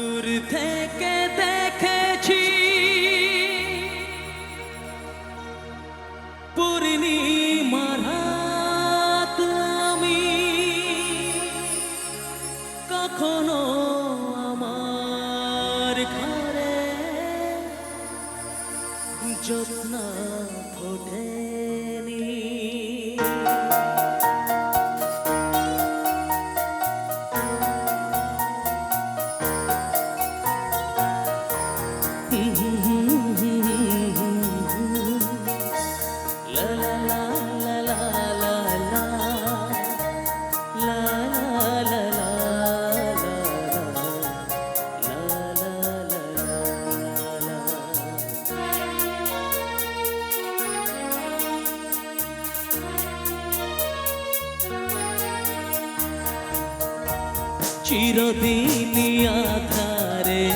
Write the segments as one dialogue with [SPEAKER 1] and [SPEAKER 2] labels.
[SPEAKER 1] দূর থেকে চিরদিনই আধারে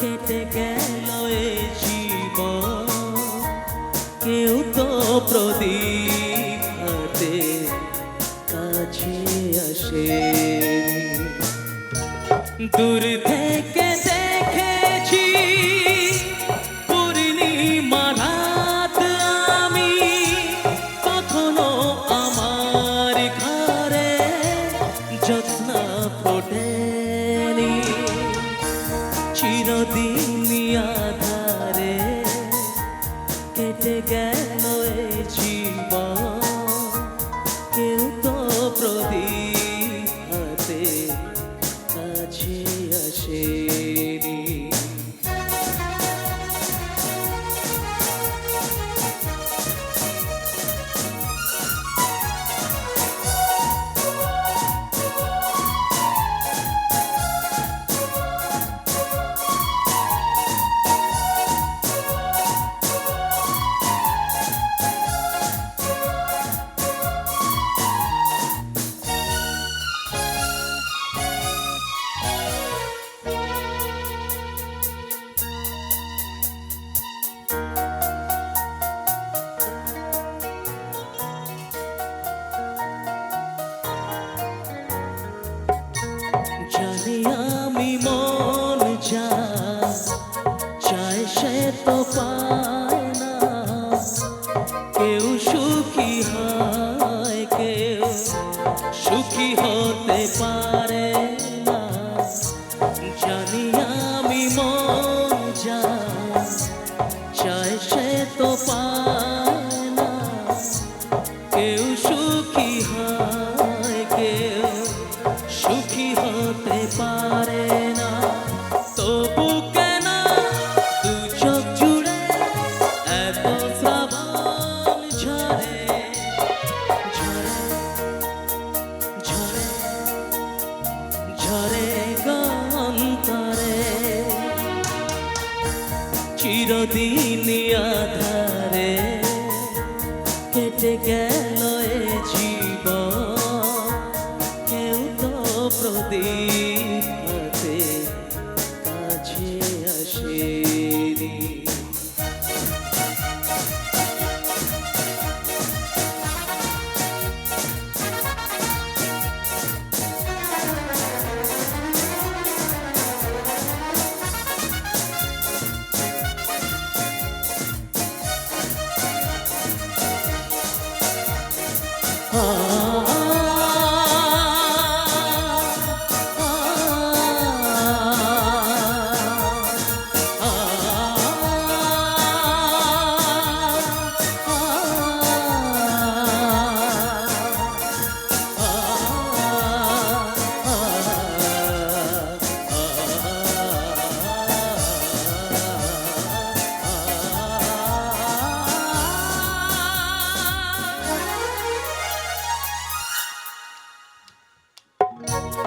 [SPEAKER 1] কেটে গেল এ জীব কেউ তো প্রদীপ হাতে কাছে আসে দূর থেকে ಗೋಪಾಲ തീ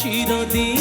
[SPEAKER 1] চিরদিন